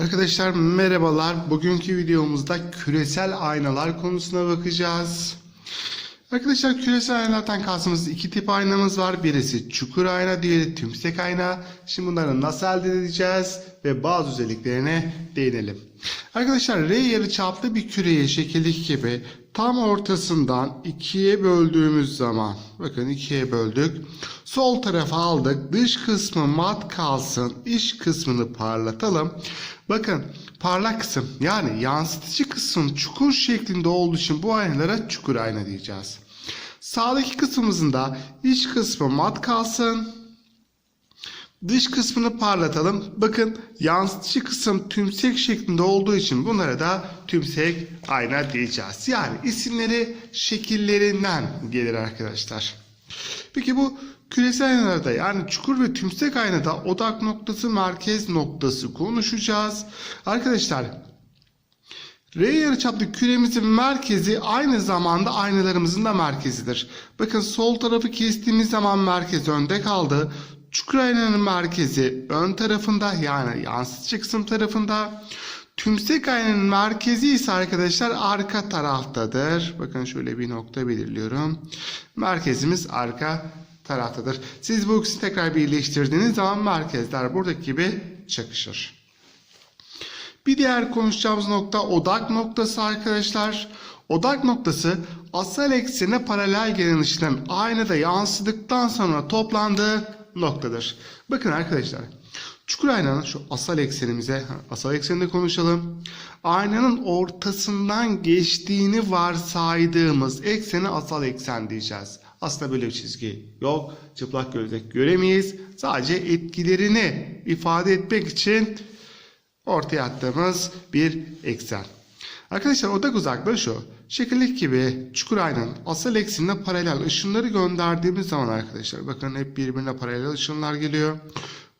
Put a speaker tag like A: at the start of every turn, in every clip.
A: Arkadaşlar merhabalar. Bugünkü videomuzda küresel aynalar konusuna bakacağız. Arkadaşlar küresel aynalardan kastımız iki tip aynamız var. Birisi çukur ayna, diğeri tümsek ayna. Şimdi bunları nasıl elde edeceğiz ve bazı özelliklerine değinelim. Arkadaşlar R yarıçaplı bir küreye şekillik gibi tam ortasından ikiye böldüğümüz zaman bakın ikiye böldük. Sol tarafa aldık. Dış kısmı mat kalsın. iç kısmını parlatalım. Bakın parlak kısım yani yansıtıcı kısım çukur şeklinde olduğu için bu aynalara çukur ayna diyeceğiz. Sağdaki kısmımızın da iç kısmı mat kalsın. Dış kısmını parlatalım. Bakın yansıtıcı kısım tümsek şeklinde olduğu için bunlara da tümsek ayna diyeceğiz. Yani isimleri şekillerinden gelir arkadaşlar. Peki bu küresel aynalarda yani çukur ve tümsek aynada odak noktası merkez noktası konuşacağız. Arkadaşlar R yarıçaplı küremizin merkezi aynı zamanda aynalarımızın da merkezidir. Bakın sol tarafı kestiğimiz zaman merkez önde kaldı. Çukur aynanın merkezi ön tarafında yani yansıtıcı kısım tarafında. Tümsek aynanın merkezi ise arkadaşlar arka taraftadır. Bakın şöyle bir nokta belirliyorum. Merkezimiz arka taraftadır. Siz bu ikisini tekrar birleştirdiğiniz zaman merkezler buradaki gibi çakışır. Bir diğer konuşacağımız nokta odak noktası arkadaşlar. Odak noktası asal eksene paralel gelen ışınların aynada yansıdıktan sonra toplandığı noktadır. Bakın arkadaşlar. Çukur aynanın şu asal eksenimize, asal ekseninde konuşalım. Aynanın ortasından geçtiğini varsaydığımız ekseni asal eksen diyeceğiz. Aslında böyle bir çizgi yok. Çıplak gözle göremeyiz. Sadece etkilerini ifade etmek için ortaya attığımız bir eksen. Arkadaşlar odak uzaklığı şu. Şekillik gibi çukur aynanın asal eksenine paralel ışınları gönderdiğimiz zaman arkadaşlar bakın hep birbirine paralel ışınlar geliyor.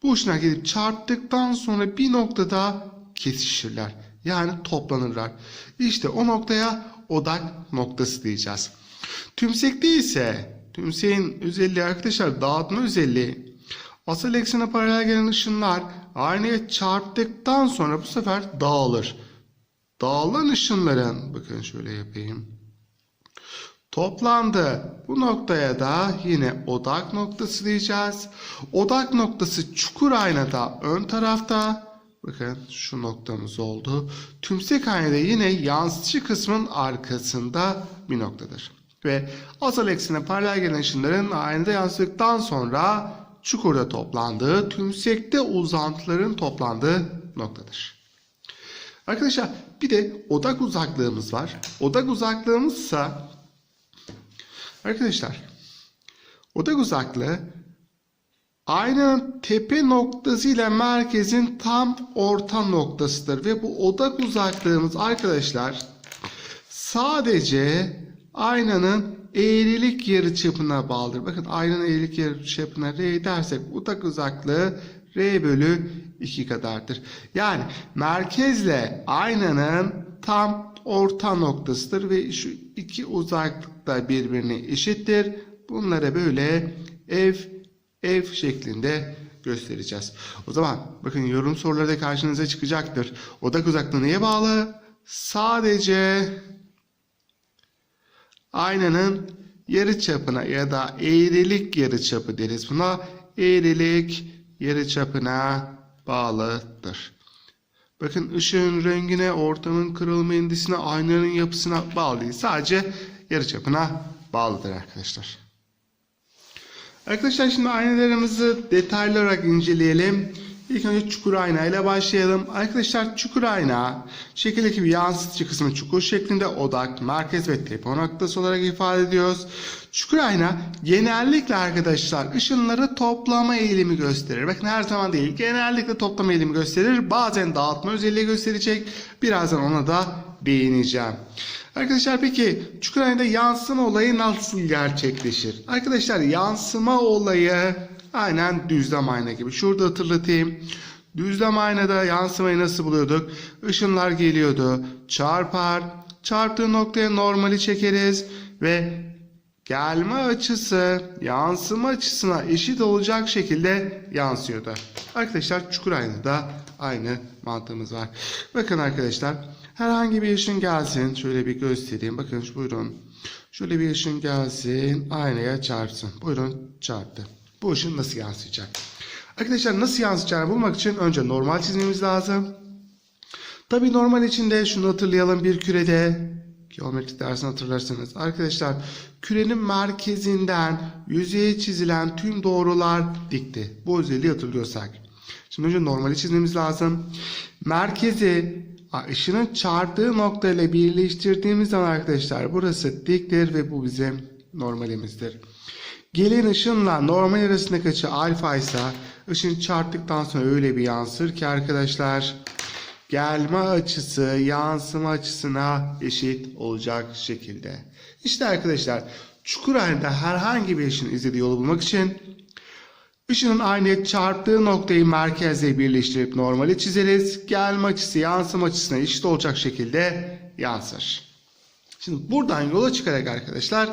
A: Bu ışınlar gelip çarptıktan sonra bir noktada kesişirler. Yani toplanırlar. İşte o noktaya odak noktası diyeceğiz. Tümsekte ise tümseğin özelliği arkadaşlar dağıtma özelliği. Asal eksene paralel gelen ışınlar aynaya çarptıktan sonra bu sefer dağılır. Dağılan ışınların bakın şöyle yapayım. Toplandı. Bu noktaya da yine odak noktası diyeceğiz. Odak noktası çukur aynada ön tarafta. Bakın şu noktamız oldu. Tümsek aynada yine yansıtıcı kısmın arkasında bir noktadır. Ve asal eksene paralel gelen ışınların aynada yansıdıktan sonra çukurda toplandığı, tümsekte uzantıların toplandığı noktadır. Arkadaşlar bir de odak uzaklığımız var. Odak uzaklığımızsa arkadaşlar odak uzaklığı aynanın tepe noktası ile merkezin tam orta noktasıdır ve bu odak uzaklığımız arkadaşlar sadece aynanın eğrilik yarıçapına bağlıdır. Bakın aynanın eğrilik yarıçapına R dersek odak uzaklığı R bölü 2 kadardır. Yani merkezle aynanın tam orta noktasıdır ve şu iki uzaklık da birbirine eşittir. Bunlara böyle ev ev şeklinde göstereceğiz. O zaman bakın yorum soruları da karşınıza çıkacaktır. Odak uzaklığı neye bağlı? Sadece aynanın yarı çapına ya da eğrilik yarı çapı deriz buna. Eğrilik yarı çapına bağlıdır. Bakın ışığın rengine, ortamın kırılma indisine, aynanın yapısına bağlı değil. Sadece yarıçapına bağlıdır arkadaşlar. Arkadaşlar şimdi aynalarımızı detaylı olarak inceleyelim. İlk önce çukur ayna ile başlayalım. Arkadaşlar çukur ayna şekildeki bir yansıtıcı kısmı çukur şeklinde odak, merkez ve tepe noktası olarak ifade ediyoruz. Çukur ayna genellikle arkadaşlar ışınları toplama eğilimi gösterir. Bakın her zaman değil genellikle toplama eğilimi gösterir. Bazen dağıtma özelliği gösterecek. Birazdan ona da değineceğim. Arkadaşlar peki çukur aynada yansıma olayı nasıl gerçekleşir? Arkadaşlar yansıma olayı aynen düzlem ayna gibi. Şurada hatırlatayım. Düzlem aynada yansımayı nasıl buluyorduk? Işınlar geliyordu. Çarpar. Çarptığı noktaya normali çekeriz ve gelme açısı yansıma açısına eşit olacak şekilde yansıyordu. Arkadaşlar çukur aynada aynı mantığımız var. Bakın arkadaşlar herhangi bir ışın gelsin. Şöyle bir göstereyim. Bakın buyurun. Şöyle bir ışın gelsin. Aynaya çarpsın. Buyurun çarptı. Bu ışın nasıl yansıyacak? Arkadaşlar nasıl yansıyacağını bulmak için önce normal çizmemiz lazım. Tabii normal içinde şunu hatırlayalım bir kürede geometri dersini hatırlarsınız. Arkadaşlar kürenin merkezinden yüzeye çizilen tüm doğrular dikti. Bu özelliği hatırlıyorsak. Şimdi önce normali çizmemiz lazım. Merkezi ışının çarptığı nokta ile birleştirdiğimiz zaman arkadaşlar burası diktir ve bu bizim normalimizdir. Gelen ışınla normal arasındaki açı alfa ise ışın çarptıktan sonra öyle bir yansır ki arkadaşlar gelme açısı yansıma açısına eşit olacak şekilde. İşte arkadaşlar çukur halinde herhangi bir ışın izlediği yolu bulmak için ışının aynaya çarptığı noktayı merkezle birleştirip normali çizeriz. Gelme açısı yansıma açısına eşit olacak şekilde yansır. Şimdi buradan yola çıkarak arkadaşlar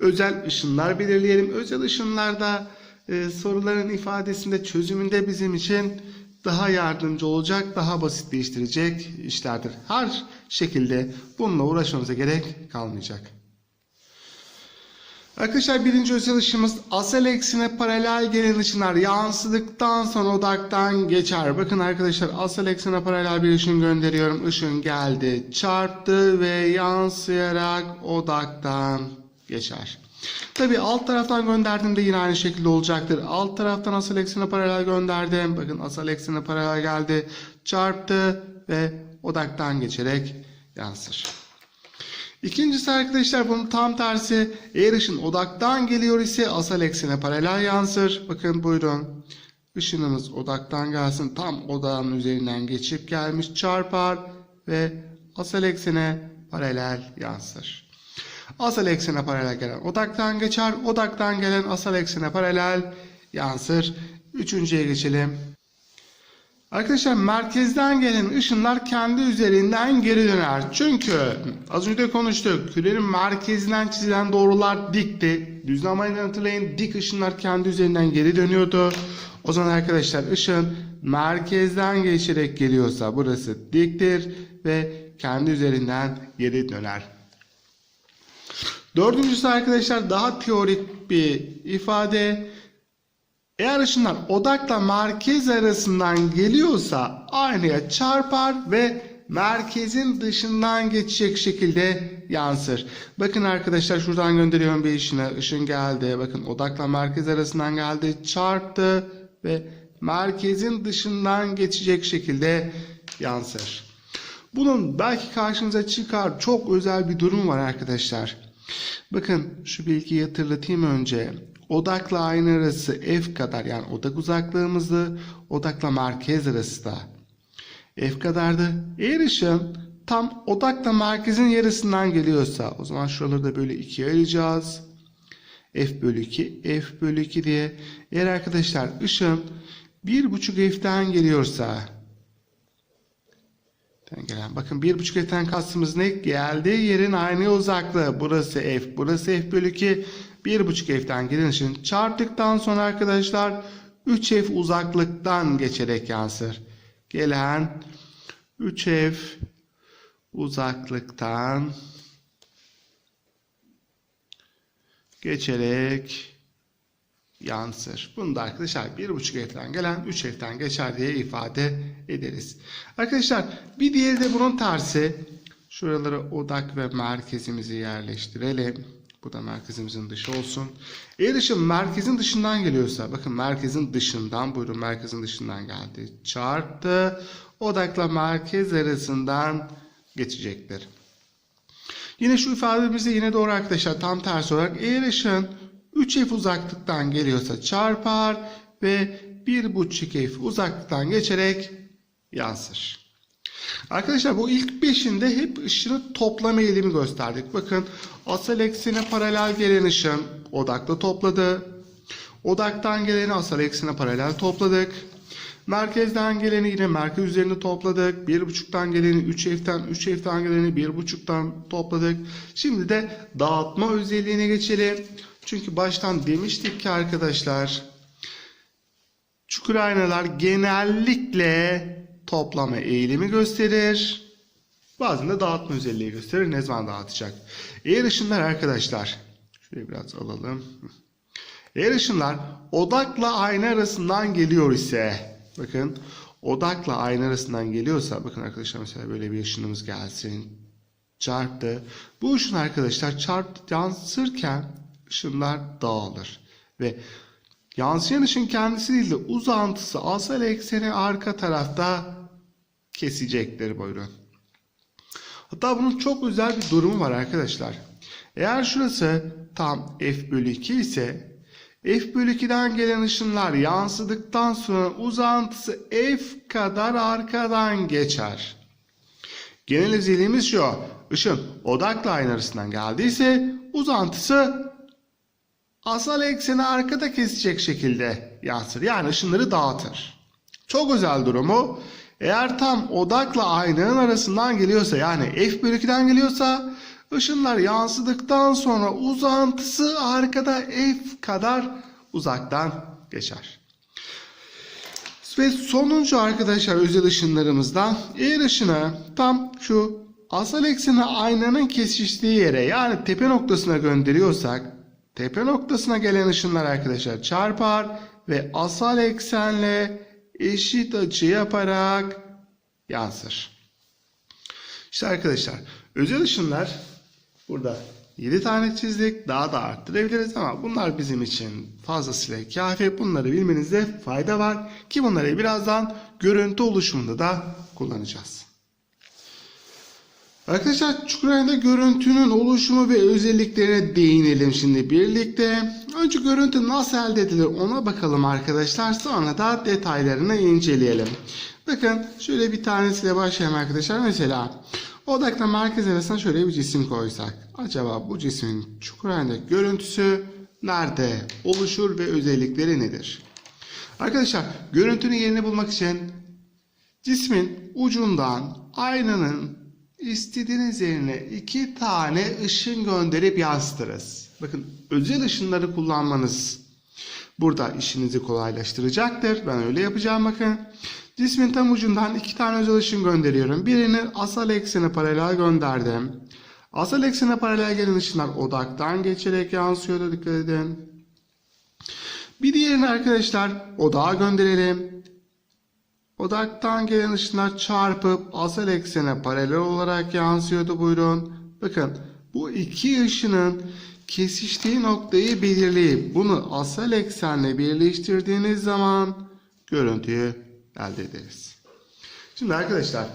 A: özel ışınlar belirleyelim. Özel ışınlarda e, soruların ifadesinde çözümünde bizim için daha yardımcı olacak, daha basitleştirecek işlerdir. Her şekilde bununla uğraşmamıza gerek kalmayacak. Arkadaşlar birinci özel ışığımız asal eksine paralel gelen ışınlar yansıdıktan sonra odaktan geçer. Bakın arkadaşlar asal eksene paralel bir ışın gönderiyorum. Işın geldi, çarptı ve yansıyarak odaktan geçer. Tabi alt taraftan gönderdiğimde yine aynı şekilde olacaktır. Alt taraftan asal eksene paralel gönderdim. Bakın asal eksene paralel geldi, çarptı ve odaktan geçerek yansır. İkincisi arkadaşlar bunun tam tersi. Eğer ışın odaktan geliyor ise asal eksene paralel yansır. Bakın buyurun. Işınımız odaktan gelsin. Tam odağın üzerinden geçip gelmiş çarpar ve asal eksene paralel yansır. Asal eksene paralel gelen odaktan geçer. Odaktan gelen asal eksene paralel yansır. Üçüncüye geçelim. Arkadaşlar merkezden gelen ışınlar kendi üzerinden geri döner. Çünkü az önce de konuştuk. Kürenin merkezinden çizilen doğrular dikti. Düzlemeyi hatırlayın. Dik ışınlar kendi üzerinden geri dönüyordu. O zaman arkadaşlar ışın merkezden geçerek geliyorsa burası diktir ve kendi üzerinden geri döner. Dördüncüsü arkadaşlar daha teorik bir ifade. Eğer ışınlar odakla merkez arasından geliyorsa aynaya çarpar ve merkezin dışından geçecek şekilde yansır. Bakın arkadaşlar şuradan gönderiyorum bir ışını. Işın geldi. Bakın odakla merkez arasından geldi. Çarptı ve merkezin dışından geçecek şekilde yansır. Bunun belki karşınıza çıkar çok özel bir durum var arkadaşlar. Bakın şu bilgiyi hatırlatayım önce. Odakla aynı arası f kadar yani odak uzaklığımızı odakla merkez arası da f kadardı. Eğer ışın tam odakla merkezin yarısından geliyorsa o zaman şuraları da böyle ikiye ayıracağız. f bölü 2 f bölü 2 diye. Eğer arkadaşlar ışın 1.5 f'ten geliyorsa gelen. Bakın 1.5 f'ten kastımız ne? Geldiği yerin aynı uzaklığı. Burası f. Burası f bölü 2. 1.5 f'ten gelen ışın çarptıktan sonra arkadaşlar 3f uzaklıktan geçerek yansır. Gelen 3f uzaklıktan geçerek yansır. Bunu da arkadaşlar 1.5 F'den gelen 3 F'den geçer diye ifade ederiz. Arkadaşlar bir diğeri de bunun tersi. Şuralara odak ve merkezimizi yerleştirelim. Bu da merkezimizin dışı olsun. Eğer ışın merkezin dışından geliyorsa bakın merkezin dışından buyurun merkezin dışından geldi. Çarptı. Odakla merkez arasından geçecektir. Yine şu ifademizde yine doğru arkadaşlar tam tersi olarak eğer ışın 3f uzaklıktan geliyorsa çarpar ve 1.5 f uzaklıktan geçerek yansır. Arkadaşlar bu ilk beşinde hep ışını toplama eğilimi gösterdik. Bakın asal eksene paralel gelen ışın odakta topladı. Odaktan geleni asal eksene paralel topladık. Merkezden geleni yine merkez üzerinde topladık. 1.5'tan geleni 3F'ten, 3F'ten geleni 1.5'tan topladık. Şimdi de dağıtma özelliğine geçelim. Çünkü baştan demiştik ki arkadaşlar çukur aynalar genellikle toplama eğilimi gösterir. Bazen de dağıtma özelliği gösterir. Ne zaman dağıtacak? Eğer ışınlar arkadaşlar. Şöyle biraz alalım. Eğer ışınlar odakla ayna arasından geliyor ise bakın odakla ayna arasından geliyorsa bakın arkadaşlar mesela böyle bir ışınımız gelsin çarptı. Bu ışın arkadaşlar çarptı yansırken ışınlar dağılır ve yansıyan ışın kendisi değil de uzantısı asal ekseni arka tarafta kesecektir buyurun. Hatta bunun çok özel bir durumu var arkadaşlar. Eğer şurası tam f bölü 2 ise f bölü 2'den gelen ışınlar yansıdıktan sonra uzantısı f kadar arkadan geçer. Genel özelliğimiz şu. Işın odakla ayna arasından geldiyse uzantısı asal ekseni arkada kesecek şekilde yansır. Yani ışınları dağıtır. Çok özel durumu eğer tam odakla aynanın arasından geliyorsa yani f bölü 2'den geliyorsa ışınlar yansıdıktan sonra uzantısı arkada f kadar uzaktan geçer. Ve sonuncu arkadaşlar özel ışınlarımızdan eğer ışını tam şu asal ekseni aynanın kesiştiği yere yani tepe noktasına gönderiyorsak tepe noktasına gelen ışınlar arkadaşlar çarpar ve asal eksenle eşit açı yaparak yansır. İşte arkadaşlar özel ışınlar burada 7 tane çizdik. Daha da arttırabiliriz ama bunlar bizim için fazlasıyla kafi. Bunları bilmenizde fayda var ki bunları birazdan görüntü oluşumunda da kullanacağız. Arkadaşlar Çukuray'da görüntünün oluşumu ve özelliklerine değinelim şimdi birlikte. Önce görüntü nasıl elde edilir ona bakalım arkadaşlar. Sonra da detaylarını inceleyelim. Bakın şöyle bir tanesiyle başlayalım arkadaşlar. Mesela odakla merkez arasına şöyle bir cisim koysak. Acaba bu cismin Çukuray'daki görüntüsü nerede oluşur ve özellikleri nedir? Arkadaşlar görüntünün yerini bulmak için cismin ucundan aynanın istediğiniz yerine iki tane ışın gönderip yansıtırız. Bakın özel ışınları kullanmanız burada işinizi kolaylaştıracaktır. Ben öyle yapacağım bakın. Cismin tam ucundan iki tane özel ışın gönderiyorum. Birini asal eksene paralel gönderdim. Asal eksene paralel gelen ışınlar odaktan geçerek yansıyordu dikkat edin. Bir diğerini arkadaşlar odağa gönderelim. Odaktan gelen ışınlar çarpıp asal eksene paralel olarak yansıyordu buyurun. Bakın bu iki ışının kesiştiği noktayı belirleyip bunu asal eksenle birleştirdiğiniz zaman görüntüyü elde ederiz. Şimdi arkadaşlar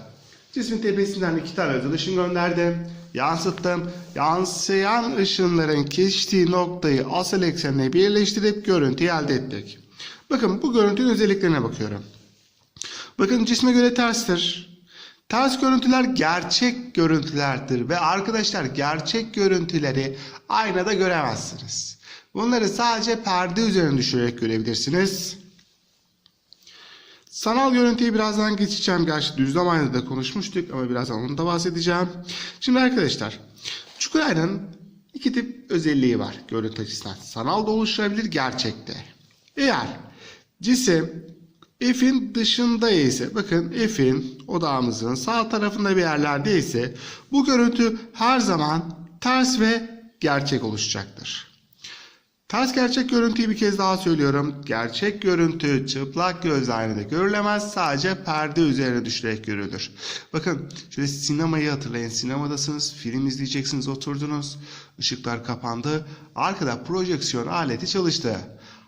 A: cismin tepesinden iki tane özel ışın gönderdim. Yansıttım. Yansıyan ışınların kesiştiği noktayı asal eksenle birleştirip görüntüyü elde ettik. Bakın bu görüntünün özelliklerine bakıyorum. Bakın cisme göre terstir. Ters görüntüler gerçek görüntülerdir ve arkadaşlar gerçek görüntüleri aynada göremezsiniz. Bunları sadece perde üzerine düşürerek görebilirsiniz. Sanal görüntüyü birazdan geçeceğim. Gerçi düzlem aynada konuşmuştuk ama birazdan onu da bahsedeceğim. Şimdi arkadaşlar çukur aynanın iki tip özelliği var görüntü açısından. Sanal da oluşturabilir gerçekte. Eğer cisim F'in dışında ise bakın F'in odağımızın sağ tarafında bir yerlerde ise bu görüntü her zaman ters ve gerçek oluşacaktır. Ters gerçek görüntüyü bir kez daha söylüyorum. Gerçek görüntü çıplak gözle aynada görülemez. Sadece perde üzerine düşerek görülür. Bakın şöyle sinemayı hatırlayın. Sinemadasınız, film izleyeceksiniz, oturdunuz. Işıklar kapandı. Arkada projeksiyon aleti çalıştı.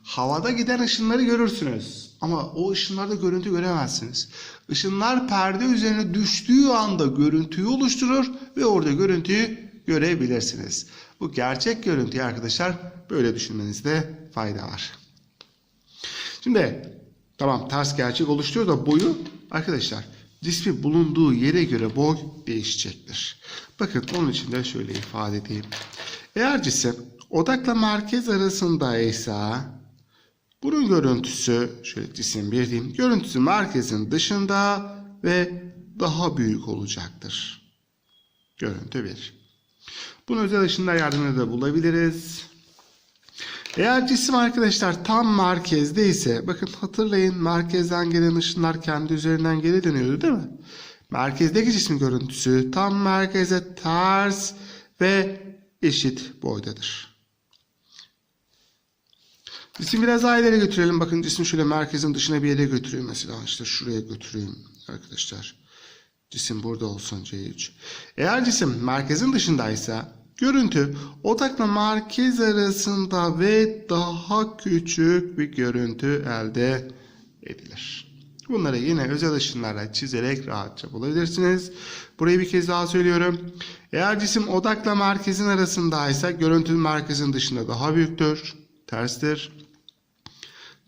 A: Havada giden ışınları görürsünüz. Ama o ışınlarda görüntü göremezsiniz. Işınlar perde üzerine düştüğü anda görüntüyü oluşturur ve orada görüntüyü görebilirsiniz. Bu gerçek görüntüyü arkadaşlar böyle düşünmenizde fayda var. Şimdi tamam ters gerçek oluşturuyor da boyu arkadaşlar cismi bulunduğu yere göre boy değişecektir. Bakın onun için de şöyle ifade edeyim. Eğer cisim odakla merkez arasındaysa bunun görüntüsü şöyle cisim bir diyeyim. Görüntüsü merkezin dışında ve daha büyük olacaktır. Görüntü 1. Bunu özel ışınlar yardımıyla da bulabiliriz. Eğer cisim arkadaşlar tam merkezde ise bakın hatırlayın merkezden gelen ışınlar kendi üzerinden geri dönüyordu değil mi? Merkezdeki cismin görüntüsü tam merkeze ters ve eşit boydadır. Cisim biraz daha ileri götürelim. Bakın cismi şöyle merkezin dışına bir yere götüreyim mesela. işte şuraya götüreyim arkadaşlar. Cisim burada olsun C3. Eğer cisim merkezin dışındaysa görüntü odakla merkez arasında ve daha küçük bir görüntü elde edilir. Bunları yine özel ışınlarla çizerek rahatça bulabilirsiniz. Burayı bir kez daha söylüyorum. Eğer cisim odakla merkezin arasındaysa görüntünün merkezin dışında daha büyüktür, terstir.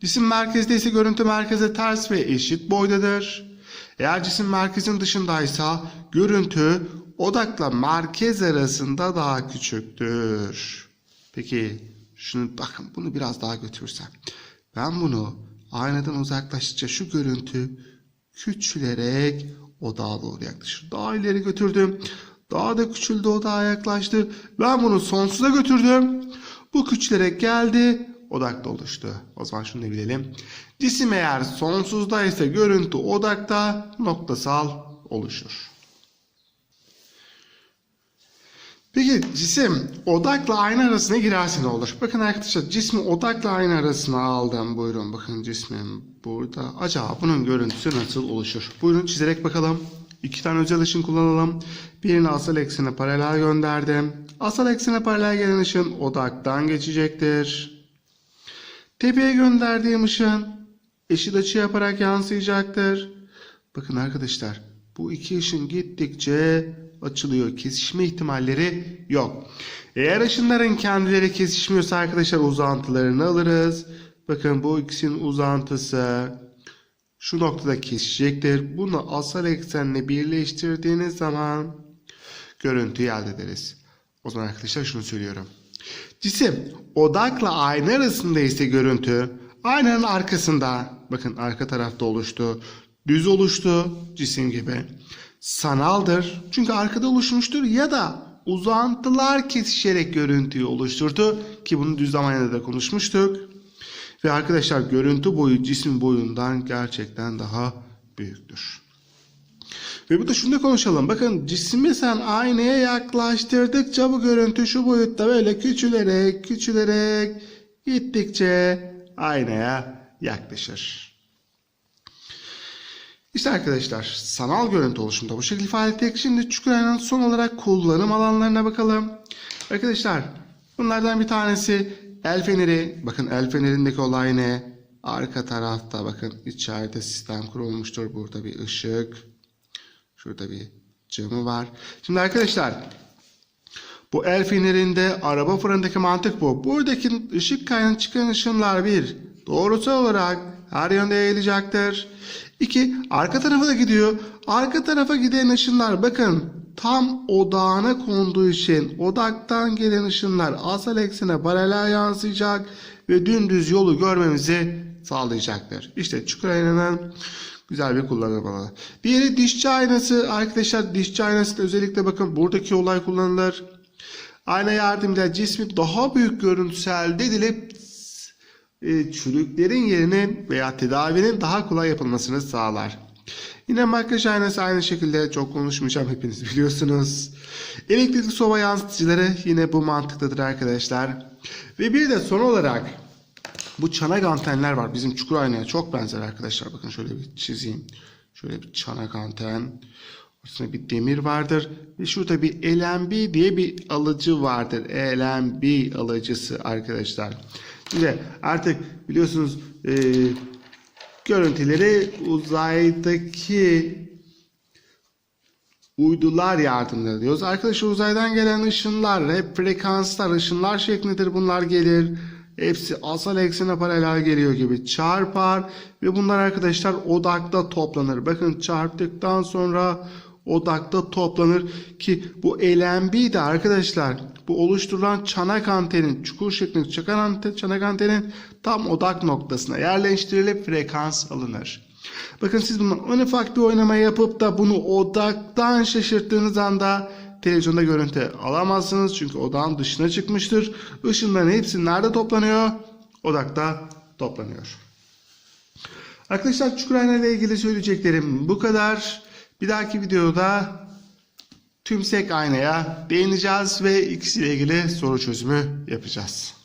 A: Cisim merkezde ise görüntü merkeze ters ve eşit boydadır. Eğer cisim merkezin dışındaysa görüntü odakla merkez arasında daha küçüktür. Peki şunu bakın bunu biraz daha götürsem. Ben bunu aynadan uzaklaştıkça şu görüntü küçülerek odağa doğru yaklaşır. Daha ileri götürdüm. Daha da küçüldü odağa yaklaştı. Ben bunu sonsuza götürdüm. Bu küçülerek geldi odakta oluştu. O zaman şunu da bilelim. Cisim eğer sonsuzda ise görüntü odakta noktasal oluşur. Peki cisim odakla ayna arasına girerse ne olur? Bakın arkadaşlar cismi odakla ayna arasına aldım. Buyurun bakın cismim burada. Acaba bunun görüntüsü nasıl oluşur? Buyurun çizerek bakalım. İki tane özel ışın kullanalım. Birini asal eksene paralel gönderdim. Asal eksene paralel gelen ışın odaktan geçecektir. Tepeye gönderdiğim ışın eşit açı yaparak yansıyacaktır. Bakın arkadaşlar bu iki ışın gittikçe açılıyor. Kesişme ihtimalleri yok. Eğer ışınların kendileri kesişmiyorsa arkadaşlar uzantılarını alırız. Bakın bu ikisinin uzantısı şu noktada kesişecektir. Bunu asal eksenle birleştirdiğiniz zaman görüntüyü elde ederiz. O zaman arkadaşlar şunu söylüyorum. Cisim odakla ayna arasında ise görüntü aynanın arkasında bakın arka tarafta oluştu. Düz oluştu cisim gibi. Sanaldır çünkü arkada oluşmuştur ya da uzantılar kesişerek görüntüyü oluşturdu ki bunu düz zamanında da konuşmuştuk. Ve arkadaşlar görüntü boyu cisim boyundan gerçekten daha büyüktür. Ve bu da şunu da konuşalım. Bakın cismi sen aynaya yaklaştırdıkça bu görüntü şu boyutta böyle küçülerek küçülerek gittikçe aynaya yaklaşır. İşte arkadaşlar sanal görüntü oluşumda bu şekilde ifade ettik. Şimdi çukur aynanın son olarak kullanım alanlarına bakalım. Arkadaşlar bunlardan bir tanesi el feneri. Bakın el fenerindeki olay ne? Arka tarafta bakın içeride sistem kurulmuştur. Burada bir ışık. Şurada bir camı var. Şimdi arkadaşlar bu el fenerinde araba fırındaki mantık bu. Buradaki ışık kaynağına çıkan ışınlar bir doğrusal olarak her yönde yayılacaktır. İki arka tarafa da gidiyor. Arka tarafa giden ışınlar bakın tam odağına konduğu için odaktan gelen ışınlar asal eksene paralel yansıyacak ve dümdüz yolu görmemizi sağlayacaktır. İşte çukur aynanın güzel bir kullanım alanı. Diğeri dişçi aynası. Arkadaşlar dişçi aynası özellikle bakın buradaki olay kullanılır. Ayna yardımıyla cismi daha büyük görüntüsü elde edilip e, çürüklerin yerine veya tedavinin daha kolay yapılmasını sağlar. Yine makyaj aynası aynı şekilde çok konuşmayacağım hepiniz biliyorsunuz. Elektrikli soba yansıtıcıları yine bu mantıktadır arkadaşlar. Ve bir de son olarak bu çanak antenler var. Bizim çukur aynaya çok benzer arkadaşlar. Bakın şöyle bir çizeyim. Şöyle bir çanak anten. Üstünde bir demir vardır. Ve şurada bir LNB diye bir alıcı vardır. LNB alıcısı arkadaşlar. Şimdi artık biliyorsunuz e, görüntüleri uzaydaki uydular yardımıyla diyoruz. Arkadaşlar uzaydan gelen ışınlar hep frekanslar, ışınlar şeklindedir bunlar gelir. Hepsi asal eksene paralel geliyor gibi çarpar ve bunlar arkadaşlar odakta toplanır. Bakın çarptıktan sonra odakta toplanır ki bu LNB de arkadaşlar bu oluşturulan çanak antenin çukur şeklinde çakan anten, çanak antenin tam odak noktasına yerleştirilip frekans alınır. Bakın siz bundan en ufak bir oynama yapıp da bunu odaktan şaşırttığınız anda televizyonda görüntü alamazsınız çünkü odağın dışına çıkmıştır. Işınların hepsi nerede toplanıyor? Odakta toplanıyor. Arkadaşlar çukur ayna ile ilgili söyleyeceklerim bu kadar. Bir dahaki videoda tümsek aynaya değineceğiz ve ikisiyle ilgili soru çözümü yapacağız.